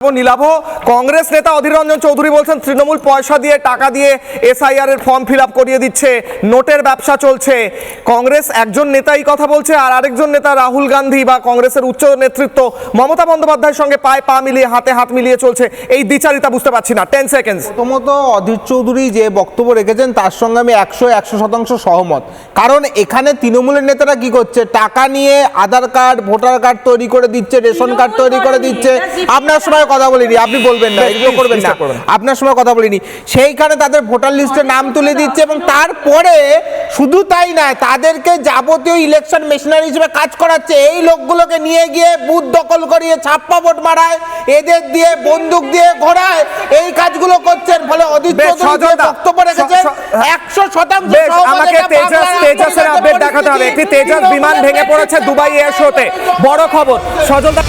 নীলাভ কংগ্রেস নেতা অধীর রঞ্জন চৌধুরী বলছেন তৃণমূল পয়সা দিয়ে টাকা দিয়ে এসআইআর এর ফর্ম ফিল আপ করিয়ে দিচ্ছে নোটের ব্যবসা চলছে। কংগ্রেস একজন নেতাই কথা বলছে আর আরেকজন নেতা রাহুল গান্ধী বা কংগ্রেসের উচ্চ নেতৃত্ব মমতা বন্দ্যোপাধ্যায়ের সঙ্গে পায়ে পা মিলিয়ে হাতে হাত মিলিয়ে চলছে। এই দ্বিচারিতা বুঝতে পারছি না। টেন সেকেন্ডস প্রথমত অধীর চৌধুরী যে বক্তব্য রেখেছেন তার সঙ্গে আমি একশো একশো শতাংশ সহমত। কারণ এখানে তৃণমূলের নেতারা কি করছে? টাকা নিয়ে আধার কার্ড ভোটার কার্ড তৈরি করে দিচ্ছে রেশন কার্ড তৈরি করে দিচ্ছে। আপনার সময় কথা বলিনি আপনি বলবেন না এগুলো করবেন না। আপনার সময় কথা বলিনি। সেইখানে তাদের ভোটার লিস্টে নাম তুলে দিচ্ছে এবং তারপরে শুধু তাই না তাদেরকে যাবতীয় ইলেকশন মেশিনারি হিসেবে কাজ করাচ্ছে। এই লোকগুলোকে নিয়ে গিয়ে বুথ দখল করিয়ে ছাপ্পা ভোট মারায় এদের দিয়ে বন্দুক দিয়ে ঘোরায় এই কাজগুলো করছেন। ফলে অদিত চৌধুরী বক্তব্য রেখেছেন স- একশো শতাংশ আমাকে তেজাস তেজাসের আপডেট দেখাতে হবে। একটি তেজাস বিমান ভেঙে পড়েছে দুবাই এয়ার শোতে বড় খবর সজলদা